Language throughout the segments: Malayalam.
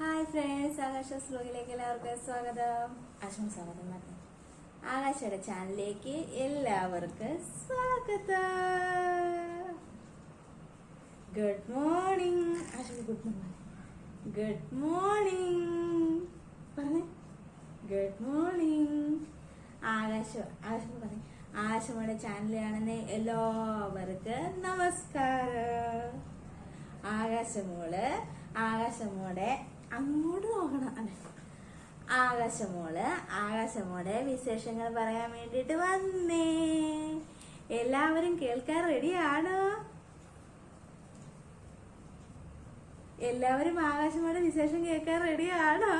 ഹായ് ഫ്രണ്ട്സ് ആകാശ സ്ലോഗിലേക്ക് എല്ലാവർക്കും സ്വാഗതം. ആശം സ്വാഗതം. പറഞ്ഞു ആകാശയുടെ ചാനലിലേക്ക് എല്ലാവർക്കും സ്വാഗതം. ഗുഡ് മോർണിംഗ് ആശം ഗുഡ് മോർണിംഗ് ഗുഡ് മോർണിംഗ് പറഞ്ഞേ. ഗുഡ് മോർണിംഗ് ആകാശ ആകാശം പറഞ്ഞു ആകാശമ്മയുടെ ചാനലാണെന്ന് എല്ലാവർക്കും നമസ്കാരം. ആകാശമോൾ ആകാശമോടെ അങ്ങോട്ട് നോക്കണം. അല്ലെ. ആകാശമോൾ ആകാശമോടെ വിശേഷങ്ങൾ പറയാൻ വേണ്ടിട്ട് വന്നേ. എല്ലാവരും കേൾക്കാൻ റെഡിയാണോ? എല്ലാവരും ആകാശമോടെ വിശേഷം കേൾക്കാൻ റെഡിയാണോ?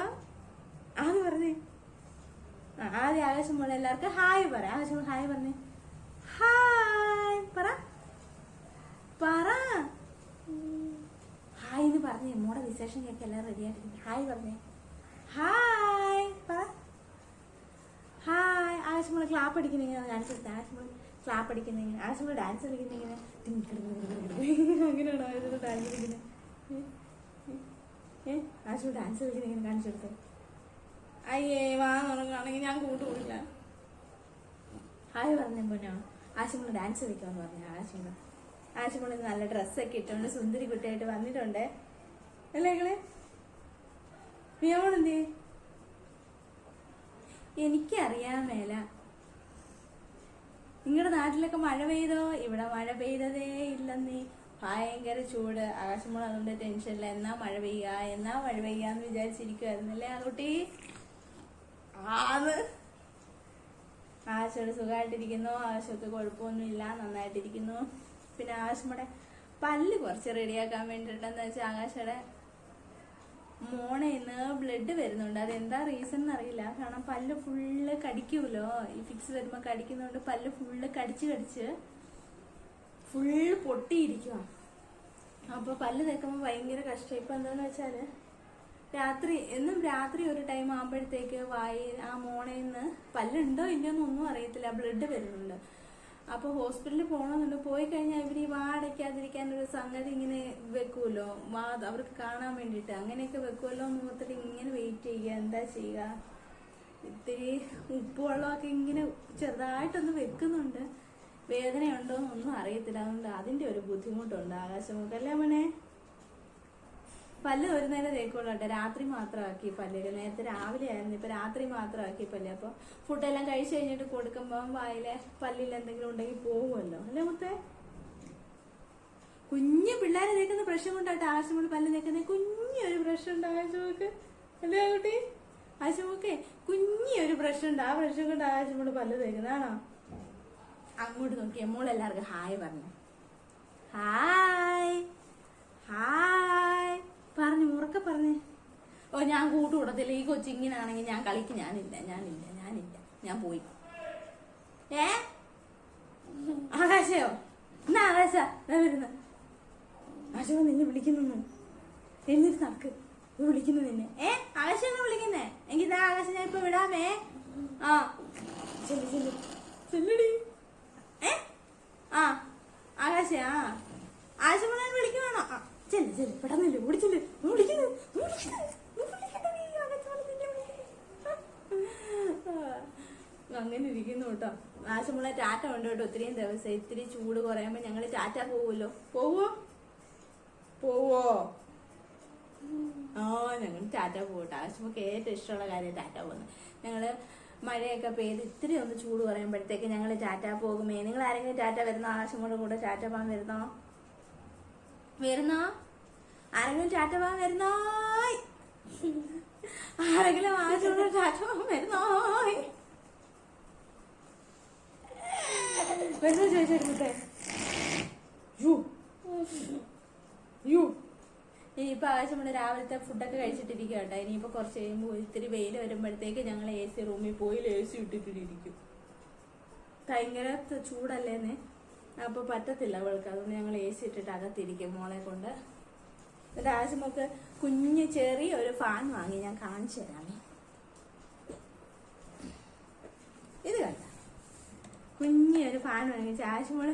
ആന്ന് പറഞ്ഞേ. ആദ്യം ആകാശം എല്ലാവർക്കും ഹായ് പറയാം ആകാശമോൾ ഹായ് പറഞ്ഞേ ഹായ് പറ പറ ഹായ് എന്ന് പറഞ്ഞേ മോടെ വിശേഷം എല്ലാം റെഡി ആയിട്ടിരിക്കും ഹായ് പറഞ്ഞേ ഹായ് ഹായ് ആവശ്യം നമ്മൾ ക്ലാപ്പ് അടിക്കുന്നെങ്ങനെ കാണിച്ചു ആകാശം മോളെ ക്ലാപ്പ് അടിക്കുന്നെങ്ങനെ ആവശ്യം നമ്മൾ ഡാൻസ് കളിക്കുന്നെങ്ങനെ അങ്ങനെയാണോ ആകാശം ഡാൻസ് കളിക്കുന്നത് ഏഹ് ആകാശം ഡാൻസ് കളിക്കുന്നെങ്ങനെ കാണിച്ചു കൊടുത്തേ അയ്യേ വാ തുടങ്ങുകയാണെങ്കിൽ ഞാൻ കൂട്ടുകൂടില്ല ഹായ് പറഞ്ഞ പൊന്നോ ആശുമുള്ള ഡാൻസ് കളിക്കാമെന്ന് പറഞ്ഞു ആശുമുള്ള ആശുമുള്ള നല്ല ഡ്രസ്സൊക്കെ ഇട്ടുകൊണ്ട് സുന്ദരി കുട്ടിയായിട്ട് വന്നിട്ടുണ്ട് അല്ലേ മിയാമോളെന്തേ എനിക്കറിയാൻ മേല. നിങ്ങളുടെ നാട്ടിലൊക്കെ മഴ പെയ്തോ? ഇവിടെ മഴ പെയ്തതേ ഇല്ലെന്നേ. ഭയങ്കര ചൂട്. ആകാശമുള്ള അതുകൊണ്ട് ടെൻഷനില്ല എന്നാ മഴ പെയ്യുക? എന്നാ മഴ പെയ്യാന്ന് വിചാരിച്ചിരിക്കുവായിരുന്നല്ലേ ആ കുട്ടി? ആന്ന്. ആശയോട് സുഖമായിട്ടിരിക്കുന്നു. ആശയ്ക്ക് കുഴപ്പമൊന്നുമില്ല. നന്നായിട്ടിരിക്കുന്നു. പിന്നെ ആകാശമോടെ പല്ല് കുറച്ച് റെഡിയാക്കാൻ വേണ്ടിയിട്ടെന്ന് വെച്ചാൽ ആകാശയുടെ മോണെ ഇന്ന് ബ്ലഡ് വരുന്നുണ്ട്. അതെന്താ റീസൺ എന്നറിയില്ല കാരണം പല്ല് ഫുള്ള് കടിക്കൂലോ ഈ ഫിക്സ് വരുമ്പോൾ കടിക്കുന്നതുകൊണ്ട് പല്ല് ഫുള്ള് കടിച്ച് കടിച്ച് ഫുള്ള് പൊട്ടിയിരിക്കുക അപ്പോൾ പല്ല് തേക്കുമ്പോൾ ഭയങ്കര കഷ്ടം. ഇപ്പം എന്താണെന്ന് വെച്ചാൽ രാത്രി എന്നും രാത്രി ഒരു ടൈം ആകുമ്പോഴത്തേക്ക് വായി ആ മോണയിൽ നിന്ന് പല്ലുണ്ടോ ഇല്ലയോ എന്നൊന്നും അറിയത്തില്ല. ബ്ലഡ് വരുന്നുണ്ട്. അപ്പോൾ ഹോസ്പിറ്റലിൽ പോകണമെന്നുണ്ട് പോയി കഴിഞ്ഞാൽ ഇവർ ഈ വാ അടയ്ക്കാതിരിക്കാൻ ഒരു സംഗതി ഇങ്ങനെ വെക്കുമല്ലോ വാ അവർക്ക് കാണാൻ വേണ്ടിട്ട് അങ്ങനെയൊക്കെ വെക്കുമല്ലോ എന്ന് ഓർത്തിട്ട് ഇങ്ങനെ വെയിറ്റ് ചെയ്യുക. എന്താ ചെയ്യുക? ഇത്തിരി ഉപ്പ് വെള്ളമൊക്കെ ഇങ്ങനെ ചെറുതായിട്ടൊന്ന് വെക്കുന്നുണ്ട്. വേദനയുണ്ടോ എന്നൊന്നും അറിയത്തില്ല. അതുകൊണ്ട് അതിന്റെ ഒരു ബുദ്ധിമുട്ടുണ്ട് ആകാശമുഖല്ലേ മോനെ പല്ല് ഒരു നേരം തേക്കുള്ളട്ടെ രാത്രി മാത്രമാക്കി പല്ല്. നേരത്തെ രാവിലെ ആയിരുന്നു ഇപ്പൊ രാത്രി മാത്രമാക്കി പല്ല്. അപ്പൊ ഫുഡെല്ലാം കഴിച്ചു കഴിഞ്ഞിട്ട് കൊടുക്കുമ്പോൾ വായിലെ പല്ലിൽ എന്തെങ്കിലും ഉണ്ടെങ്കിൽ പോകുമല്ലോ അല്ലേ മുത്തേ? കുഞ്ഞു പിള്ളേരെ തേക്കുന്ന ബ്രഷ് കൊണ്ടായിട്ട് കൊണ്ട് പല്ല് തേക്കുന്ന? കുഞ്ഞൊരു ബ്രഷ് ഉണ്ട് ആശുമുക്ക് അല്ലേ കുട്ടി ആശുമുക്കെ കുഞ്ഞൊരു പ്രശ്നം ഉണ്ട്. ആ പ്രശ്നം കൊണ്ട് ആശുമുള്ള പല്ല് തേക്കുന്നതാണോ? അങ്ങോട്ട് നോക്കിയേ. മോളെല്ലാവർക്കും ഹായ് പറഞ്ഞു. ഹായ്. ഹായ്. പറഞ്ഞു ഉറക്കെ പറഞ്ഞേ. ഓ ഞാൻ കൂട്ടുകൂടത്തില്ല ഈ കൊച്ചിങ്ങനാണെങ്കിൽ ഞാൻ കളിക്ക്. ഞാനില്ല ഞാനില്ല ഞാനില്ല. ഞാൻ പോയി. ഏ? ആകാശയോ? എന്നാ ആകാശ? വരുന്ന. ആശോ നിന്നെ വിളിക്കുന്നു എന്നിട്ട് നടക്ക്. വിളിക്കുന്നു നിന്നെ. ഏ? ആകാശാണ് വിളിക്കുന്നേ? എങ്കിൽ ഇതാ ആകാശം ഞാൻ ഇപ്പൊ വിടാമേ. ആ. ചെല്ലു ചെല്ലു. ചെല്ലടി. ഏ? ആ. ആകാശ ആ. ആശമണൻ വിളിക്കുവാണോ? ചെല്ലു ചെല്ലു പെട്ടെന്നില്ല ഓടിച്ചെല്ലു വിളിക്കുന്നു അങ്ങനെ ഇരിക്കുന്നു കേട്ടോ. ആശമുള്ള ടാറ്റ ഉണ്ട് കേട്ടോ. ഒത്തിരിയും ദിവസം ഇത്തിരി ചൂട് കുറയുമ്പോ ഞങ്ങൾ ടാറ്റ പോവുമല്ലോ. പോവോ പോവോ ആ ഞങ്ങൾ ടാറ്റ പോകട്ടെ ആശുമക്ക് ഏറ്റവും ഇഷ്ടമുള്ള കാര്യം ടാറ്റ പോകുന്നത്. ഞങ്ങൾ മഴയൊക്കെ പെയ്ത് ഇത്തിരി ഒന്ന് ചൂട് കുറയുമ്പോഴത്തേക്ക് ഞങ്ങൾ ടാറ്റ പോകുമേ. നിങ്ങൾ ആരെങ്കിലും ടാറ്റ വരുന്നോ? ആശുമോടെ കൂടെ ടാറ്റ പോകാൻ വരുന്നോ? വരുന്നോ? ആരെങ്കിലും ടാറ്റ പോകാൻ വരുന്നോ ആരെങ്കിലും ആകാശങ്ങളുടെ ടാറ്റ പോകാൻ വരുന്നോ ചോദിച്ചെടുക്കട്ടെ യു. യു. ഇനിയിപ്പോ ആവശ്യം നമ്മുടെ രാവിലത്തെ ഫുഡൊക്കെ കഴിച്ചിട്ടിരിക്കുക കേട്ടോ ഇനിയിപ്പോ കുറച്ച് കഴിയുമ്പോൾ ഇത്തിരി വെയിൽ വരുമ്പോഴത്തേക്ക് ഞങ്ങൾ എ സി റൂമിൽ പോയി എ സി ഇട്ടിട്ടിരിക്കും. ഭയങ്കര ചൂടല്ലേന്ന്? അപ്പൊ പറ്റത്തില്ല അവൾക്ക്. അതുകൊണ്ട് ഞങ്ങൾ എ സി ഇട്ടിട്ട് അകത്തിരിക്കും മോളെ കൊണ്ട്. എന്നിട്ട് ആവശ്യമൊക്കെ കുഞ്ഞ് ചെറിയ ഒരു ഫാൻ വാങ്ങി ഞാൻ കാണിച്ചു തരാമേ ഇത് കണ്ട. കുഞ്ഞൊരു ഫാൻ വാങ്ങിച്ച് ആശുമോൾ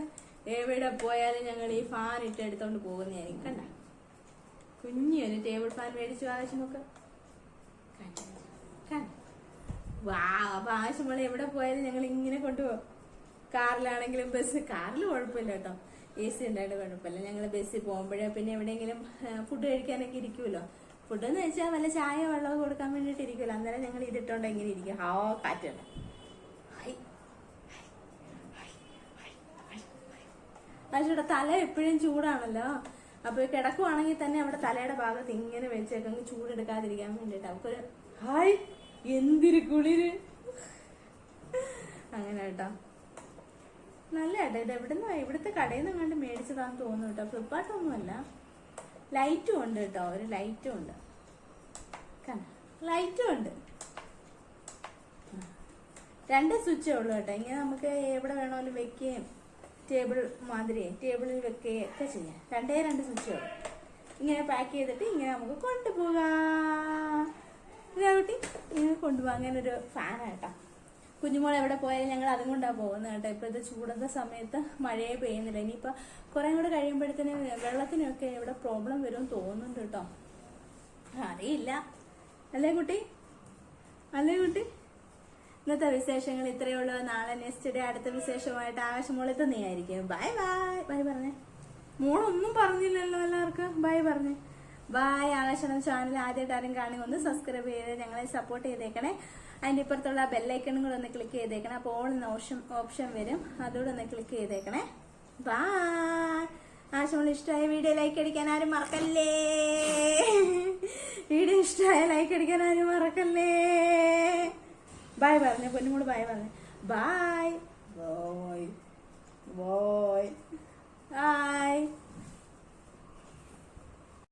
എവിടെ പോയാലും ഞങ്ങൾ ഈ ഫാൻ ഇട്ട് എടുത്തോണ്ട് പോകുന്നതായിരിക്കും കണ്ട? കുഞ്ഞൊരു ടേബിൾ ഫാൻ മേടിച്ചു ആശുമൊക്കെ വാ അപ്പൊ ആശുമോൾ എവിടെ പോയാലും ഞങ്ങൾ ഇങ്ങനെ കൊണ്ടുപോകും. കാറിലാണെങ്കിലും ബസ് കാറിൽ കുഴപ്പമില്ല കേട്ടോ. എ സി ഉണ്ടായിട്ട് കുഴപ്പമില്ല. ഞങ്ങൾ ബസ്സിൽ പോകുമ്പോഴേ പിന്നെ എവിടെയെങ്കിലും ഫുഡ് കഴിക്കാനൊക്കെ ഇരിക്കുമല്ലോ ഫുഡ് എന്ന് വെച്ചാൽ വല്ല ചായ വെള്ളമൊക്കെ കൊടുക്കാൻ വേണ്ടിയിട്ട് ഇരിക്കുമല്ലോ അന്നേരം ഞങ്ങൾ ഇതിട്ടോണ്ട് എങ്ങനെ ഇരിക്കും. ഹാ ഹൈ ആശയുടെ തല എപ്പോഴും ചൂടാണല്ലോ. അപ്പൊ കിടക്കുവാണെങ്കിൽ തന്നെ അവിടെ തലയുടെ ഭാഗത്ത് ഇങ്ങനെ വെച്ചേക്കങ്ങ് ചൂടെടുക്കാതിരിക്കാൻ വേണ്ടിട്ട് അവർക്കൊരു ഹായ് എന്തിരു കുളിര്. അങ്ങനെ കേട്ടോ. നല്ല കേട്ടോ ഇത് എവിടുന്ന്? ഇവിടുത്തെ കടയിൽ നിന്ന് കണ്ട് മേടിച്ചതാന്ന് തോന്നുന്നു കേട്ടോ. ഫ്ലിപ്കാർട്ടൊന്നുമല്ല. ലൈറ്റും ഉണ്ട് കേട്ടോ. ഒരു ലൈറ്റും ഉണ്ട്? ലൈറ്റും ഉണ്ട്. രണ്ട് സ്വിച്ചേ ഉള്ളൂ കേട്ടോ. ഇങ്ങനെ നമുക്ക് എവിടെ വേണമെങ്കിലും വെക്കുകയും ടേബിൾ മാതിരി ടേബിളിൽ വെക്കുകയും ഒക്കെ ചെയ്യാം. രണ്ടേ രണ്ട് സ്വിച്ചേ ഉള്ളൂ. ഇങ്ങനെ പാക്ക് ചെയ്തിട്ട് ഇങ്ങനെ നമുക്ക് കൊണ്ടുപോകാം. ഇതാ കുട്ടി ഇങ്ങനെ അങ്ങനെ ഒരു ഫാനാട്ടോ കുഞ്ഞുമോൾ എവിടെ പോയാലും ഞങ്ങൾ അതും കൊണ്ടാണ് പോകുന്നത് കേട്ടോ. ഇപ്പോഴത്തെ ചൂടത്തെ സമയത്ത് മഴയെ പെയ്യുന്നില്ല. ഇനിയിപ്പോൾ കുറേ കൂടെ കഴിയുമ്പോഴത്തേന് വെള്ളത്തിനൊക്കെ ഇവിടെ പ്രോബ്ലം വരും തോന്നുന്നുണ്ട് കേട്ടോ. അറിയില്ല. അല്ലേ കുട്ടി? അല്ലേ കുട്ടി? ഇന്നത്തെ വിശേഷങ്ങൾ ഇത്രയേ ഉള്ളൂ. നാളെ നെക്സ്റ്റ് ഡേ അടുത്ത വിശേഷമായിട്ട് ആകാശമോളത്ത് നീ ആയിരിക്കും ബൈ ബൈ ബൈ പറഞ്ഞേ. മോളൊന്നും പറഞ്ഞില്ലല്ലോ എല്ലാവർക്കും. ബൈ പറഞ്ഞേ. ബൈ ആകാശം ചാനൽ ആദ്യമായിട്ട് ആരും കാണുക ഒന്ന് സബ്സ്ക്രൈബ് ചെയ്ത് ഞങ്ങളെ സപ്പോർട്ട് ചെയ്തേക്കണേ. അതിന്റെ ഇപ്പുറത്തുള്ള ബെല്ലൈക്കണും കൂടെ ഒന്ന് ക്ലിക്ക് ചെയ്തേക്കണേ. അപ്പോൾ ഓൾ എന്ന ഓപ്ഷൻ ഓപ്ഷൻ വരും. അതുകൂടെ ഒന്ന് ക്ലിക്ക് ചെയ്തേക്കണേ. ബൈ ആശമുള്ള ഇഷ്ടമായ വീഡിയോ ലൈക്ക് അടിക്കാൻ ആരും മറക്കല്ലേ? വീഡിയോ ഇഷ്ടമായ ലൈക്ക് അടിക്കാൻ ആരും മറക്കല്ലേ? ബായ് പറഞ്ഞു പൊന്നുമോട് ബായ് പറഞ്ഞു. ബായ് ബോയ് ബോയ് ബായ്